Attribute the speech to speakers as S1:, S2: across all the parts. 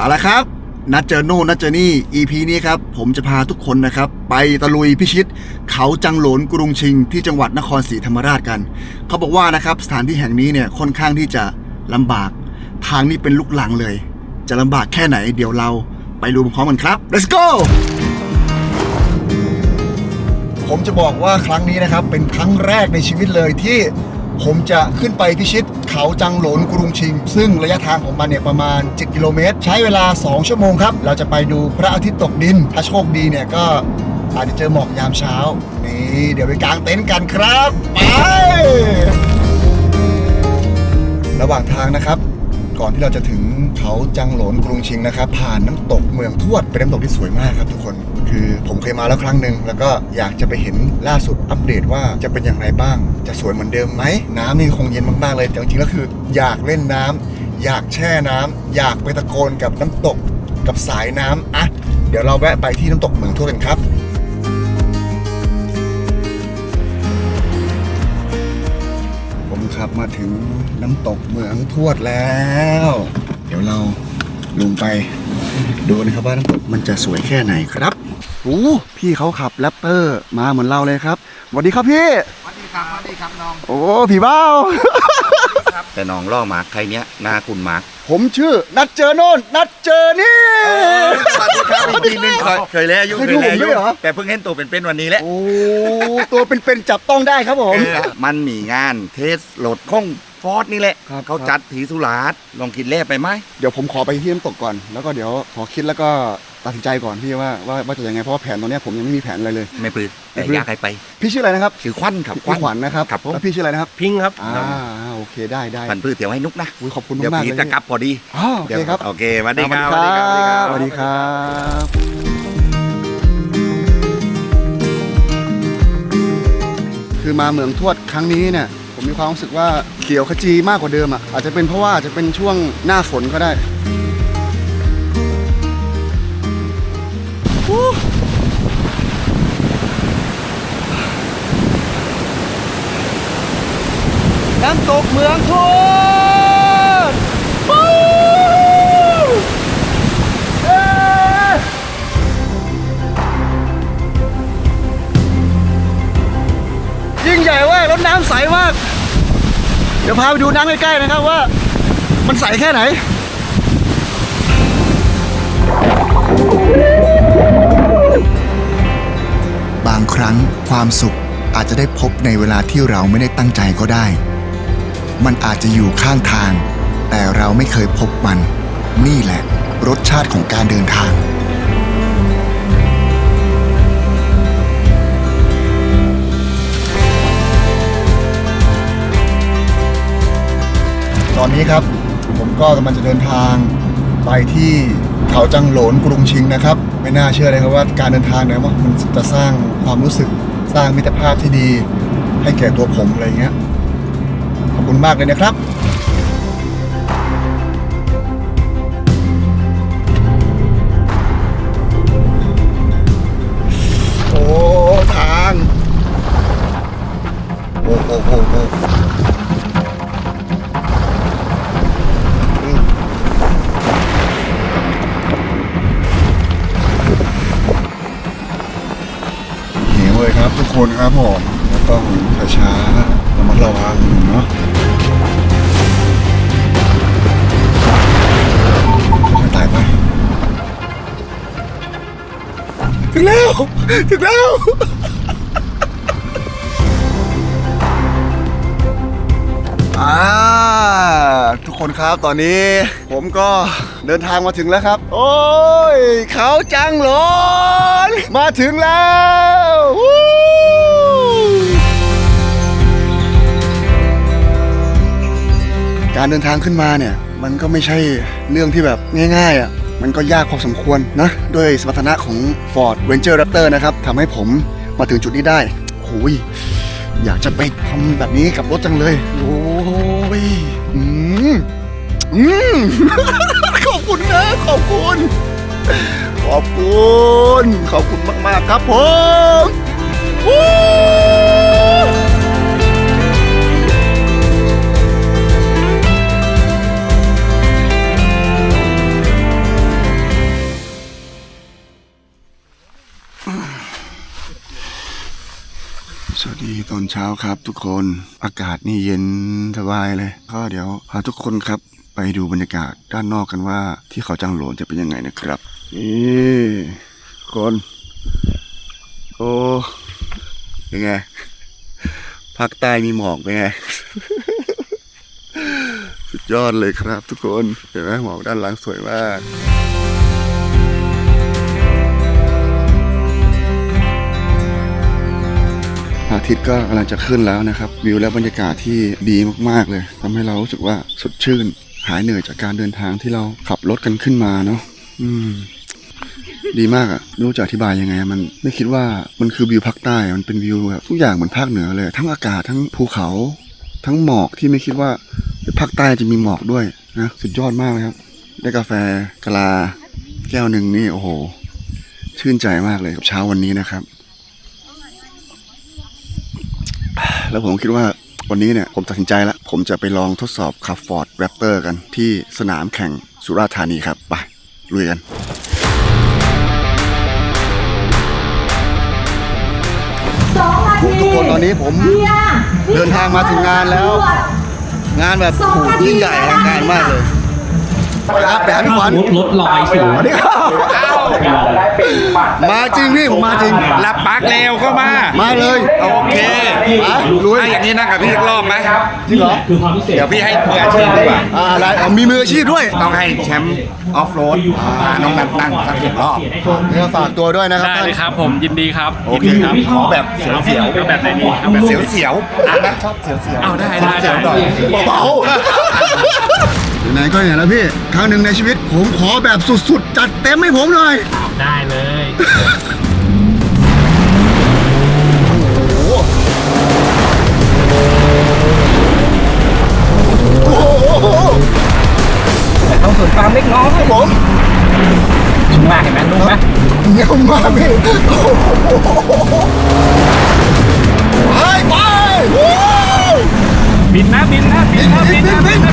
S1: เอาละครับ นัดเจอโน่นนัดเจอนี่ EP นี้ครับ ผมจะพาทุกคนนะครับ ไปตะลุยพิชิต เขาจังหลนกรุงชิง ที่จังหวัดนครศรีธรรมราชกัน เขาบอกว่านะครับสถานที่แห่งนี้เนี่ยค่อนข้างที่จะลำบาก ทางนี้เป็นลูกลังเลย จะลำบากแค่ไหนเดี๋ยวเราไปดูพร้อมกันครับ let's go ผมจะบอกว่าครั้งนี้นะครับเป็นครั้งแรกในชีวิตเลยที่ ผมจะขึ้นไปพิชิตเขาจังหลนกรุงชิง ซึ่งระยะทางของมันเนี่ยประมาณ 7 กิโลเมตร ใช้เวลา 2 ชั่วโมงครับ เราจะไปดูพระอาทิตย์ตกดิน ถ้าโชคดีเนี่ยก็อาจจะเจอหมอกยามเช้า นี่เดี๋ยวไปกางเต็นท์กันครับ ไประหว่างทางนะครับ ก่อนที่เราจะถึงเขาจังหลนกรุงชิงนะครับ ผ่านน้ำตกเมืองทวดเป็นน้ำตกที่สวยมากครับทุกคนคือผมเคยมาแล้วครั้งหนึ่งแล้วก็อยากจะไปเห็นล่าสุดอัปเดตว่าจะเป็นอย่างไรบ้าง จะสวยเหมือนเดิมไหมน้ำนี่คงเย็นมากๆเลยแต่จริงๆแล้วคือ อยากเล่นน้ำอยากแช่น้ำอยากไปตะโกนกับน้ำตกกับสายน้ำอะเดี๋ยวเราแวะไปที่น้ำตกเมืองทวดกันครับ ผมขับ มาถึงน้ำตกเมืองทวดแล้ว เดี๋ยวเราลงไปดูนะครับว่าน้ำตกมันจะสวยแค่ไหนครับโอ้พี่เขาขับแรปเตอร์มาเหมือนเราเลยครับสวัสดีครับพี่
S2: สวัสดีครับสวัสดีครับน้อง
S1: โอ้พี่เบ้า
S2: แต่น้องล่อหมากใครเนี้ยนาคุณหมาก
S1: ผมชื่อ นัดเจอโน่นนัดเจอนี่
S2: สวัสดีครับอีกทีหนึงเคยเคยแล้วอายุ
S1: เคยดูผมด้วยเหรอ
S2: แต่เพิ่งเห็นตัวเป็นๆวันนี้แหละ
S1: โอ้ตัวเป็นๆจับต้องได้ครับผม
S2: เออมันมีงานเทสรถของฟอร์ดนี่แหละ
S1: ครับ
S2: เขาจัดถีสุราษฎร์ลองคิดแล่ไปไหม
S1: เดี๋ยวผมขอไปที่น้ำตกก่อน แล้วก็เดี๋ยวขอคิดแล้วก็ตัดสินใจก่อนพี่ว่าว่าว่าจะยังไงเพราะว่าแผนตอนเนี้ยผมยังไม่มีแผนอะไรเลย
S2: ไม่ปลื้มแต่
S1: ไม่ปลื้ม
S2: อยากให้ไป
S1: พี่ชื่ออะไรนะครับ
S2: ชื่อควันครับ
S1: พี่ขวัญนะครับ
S2: ครับผม
S1: แล้วพี่ชื่ออะไรนะครับ
S3: พิงครับ
S1: อ่า โอเคได้ได้
S2: พันพืชเดี๋ยวให้นุกนะ
S1: อุ๊ยขอบคุณ
S2: เดี๋ยว
S1: มากๆ
S2: ผี
S1: เลย
S2: จะกลับพอดี
S1: อ๋อโอเคครับ
S2: โอเคสวัสดีครับ
S1: สวัสดีครับ สวัสดีครับคือมาเมืองทวดครั้งนี้เนี่ยผมมีความรู้สึกว่าเขียวขจีมากกว่าเดิมอะอาจจะเป็นเพราะว่าอาจจะเป็นช่วงหน้าฝนก็ได้อู้น้ำตก เมืองทวดวู้เอ้ยยิ่งใหญ่เว้ยรถน้ำใสมาก เดี๋ยวพาไปดูน้ำใกล้ๆนะครับว่า มันใสแค่ไหนบางครั้งความสุขอาจจะได้พบในเวลาที่เราไม่ได้ตั้งใจก็ได้ มันอาจจะอยู่ข้างทาง แต่เราไม่เคยพบมัน นี่แหละ รสชาติของการเดินทาง ตอนนี้ครับ ผมก็กำลังจะเดินทางไปที่เขาจังโหลนกรุงชิงนะครับ ไม่น่าเชื่อเลยครับว่าการเดินทางเนี่ยว่ามันจะสร้างความรู้สึกสร้างมิตรภาพที่ดี ให้แก่ตัวผมอะไรเงี้ย คุณมากเลยนะครับโอ้ทางโอ้โหโอ้โหเหวเลยครับทุกคนครับผมต้องช้าๆระมัดระวังเนาะ ถึงแล้ว ถึงแล้วอ่าทุกคนครับตอนนี้ ผมก็เดินทางมาถึงแล้วครับ โอ้ยเขาจังหลนมาถึงแล้วการเดินทางขึ้นมาเนี่ย มันก็ไม่ใช่เรื่องที่แบบง่ายๆอะ มันก็ยากพอสมควรนะด้วยสมรรถนะของ Ford Ranger Raptor นะครับทำให้ผมมาถึงจุดนี้ได้โอ้ยอยากจะไปทำแบบนี้กับรถจังเลย โอ้ยอืมอืมขอบคุณนะ ขอบคุณ ขอบคุณ ขอบคุณมาก ๆ ครับผม สวัสดีตอนเช้าครับทุกคนอากาศนี่เย็นสบายเลยก็เดี๋ยวพาทุกคนครับไปดูบรรยากาศด้านนอกกันว่า ที่เขาจังโหลนจะเป็นยังไงนะครับนี่คนโอ้เป็นไงภาคใต้มีหมอกเป็นไง สุดยอดเลยครับทุกคนเห็นไหมหมอกด้านหลังสวยมาก อาทิตย์ก็กำลังจะขึ้นแล้วนะครับ วิวและบรรยากาศที่ดีมากๆเลยทำให้เรารู้สึกว่าสดชื่น หายเหนื่อยจากการเดินทางที่เราขับรถกันขึ้นมาเนาะอืม ดีมากอะไม่รู้จะอธิบายยังไง มันไม่คิดว่ามันคือวิวภาคใต้ มันเป็นวิวแบบทุกอย่างเหมือนภาคเหนือเลย ทั้งอากาศทั้งภูเขา ทั้งหมอกที่ไม่คิดว่าภาคใต้จะมีหมอกด้วยนะสุดยอดมากเลยครับ ได้กาแฟกะลาแก้วหนึ่งนี่โอ้โห ชื่นใจมากเลยกับเช้าวันนี้นะครับ แล้วผมคิดว่าวันนี้เนี่ยผมตัดสินใจแล้ว ผมจะไปลองทดสอบขับ Ford Raptor กันที่สนามแข่งสุราษฎร์ธานีครับ ไปลุยกัน
S3: สองนาที
S1: ทุกคนตอนนี้ผม
S3: เฮีย
S1: เดินทางมาถึงงานแล้ว งานแบบโอ้โหยิ่งใหญ่อลังการมากเลยไปครับไปหาพี่ขวัญ
S4: รถรถลอยสูง
S1: สวัสดีครับ มาจริงพี่ผมมาจริง
S2: รับปากเร็วเข้ามา
S1: มาเลย
S2: โอเค
S1: มาลุย
S2: ถ้าอย่างนี้นั่งกับพี่อีกรอบไหม
S1: จริงเหรอ
S4: คือความพิเศษ
S2: เดี๋ยวพี่ให้มืออาชีพดีกว่า
S1: อ่าอะไรอะมีมืออาชีพด้วย
S2: ต้องให้แชมป์ออฟโรดน้องนันนั่งสักสิบรอบ
S1: เนี่ยฝากตัวด้วยนะครับ
S5: ได้
S1: ท่าน
S5: เลยครับผมยินดีครับ
S1: โอเคครับ
S2: ขอแบบเสียว
S5: เอาแบบไหนดีเอา
S2: ๆ
S5: แบ
S2: แบบบเสียวๆอันนั้นชอบเสียวๆ
S5: เอาได้ได้
S2: เสียวๆหน่อย
S1: เบาๆ ไหนๆก็ไหนแล้วพี่ ครั้งหนึ่งในชีวิต ผมขอแบบสุดๆ จัดเต็มให้ผมหน่อย
S5: ได้เลย
S4: ต้องส่วนความเล็กน้อย
S1: ผม
S4: ชุ่มมากเห็นไหมนุ่มไหม
S1: เงียบมากพี่โอ้โหไปไปวู้
S5: บินนะบินนะบินนะ
S1: บิ
S5: บิ
S1: น
S5: น
S1: บิน
S5: นะ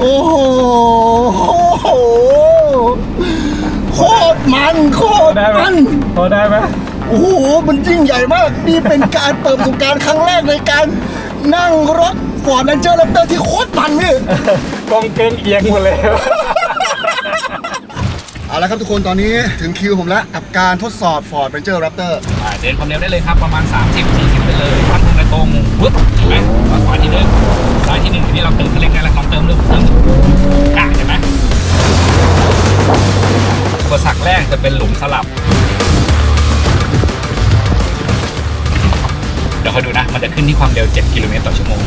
S1: โอ้โหโคตรมันโคตร
S4: ได้ไหม
S1: มัน
S4: พอได้ไหม
S1: โอ้โห มันยิ่งใหญ่มาก นี่เป็นการเปิดประสบการณ์ครั้งแรกในการนั่งรถฟอร์ดแรนเจอร์แรปเตอร์ที่โคตรมันพี่
S4: กองเกงเอียงหมดเลย
S1: เอาละครับทุกคนตอนนี้ถึงคิวผมแล้วกับการทดสอบ Ford Ranger Raptor
S5: อ่าเดินความเร็วได้เลยครับประมาณ 30 40ไปเลยตั้งตรงในตรงปึ๊บเห็นไหมขวาที่หนึ่งซ้ายที่หนึ่ง ทีนี้เราเติมคันเร่งได้แล้วลองเติมเริ่มเติมอะเห็นไหมอุปสรรคแรกจะเป็นหลุมสลับ เดี๋ยวคอยดูนะ มันจะขึ้นที่ความเร็ว 7 กิโลเมตรต่อชั่วโมง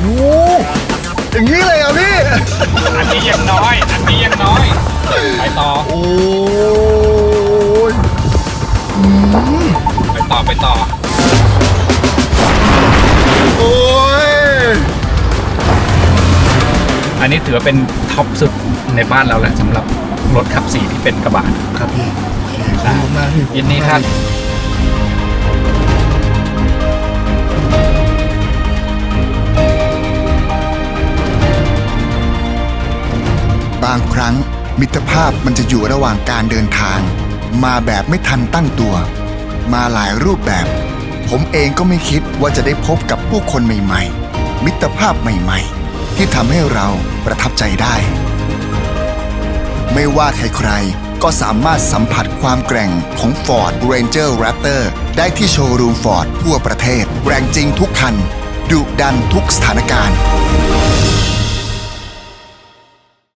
S1: โอ้โหอย่างนี้เลยเหรอะพี่
S5: อันนี้ยังน้อย อันนี้ยังน้อย ไปต่อ
S1: โอ้
S5: ต่อ
S1: โอ้ย
S5: อันนี้ถือว่าเป็นท็อปสุดในบ้านเราแหละสำหรับรถขับสี่ที่เป็นกระบะ
S1: ครับพี่โอเคขอบคุณมากพี่
S5: ยินดีครับ
S6: บางครั้งมิตรภาพมันจะอยู่ระหว่างการเดินทาง มาแบบไม่ทันตั้งตัว มาหลายรูปแบบ ผมเองก็ไม่คิดว่าจะได้พบกับผู้คนใหม่ๆ มิตรภาพใหม่ๆ ที่ทำให้เราประทับใจได้ ไม่ว่าใครๆ ก็สามารถสัมผัสความแกร่งของ Ford Ranger Raptor ได้ที่โชว์รูม Ford ทั่วประเทศ แรงจริงทุกคันดุดันทุกสถานการณ์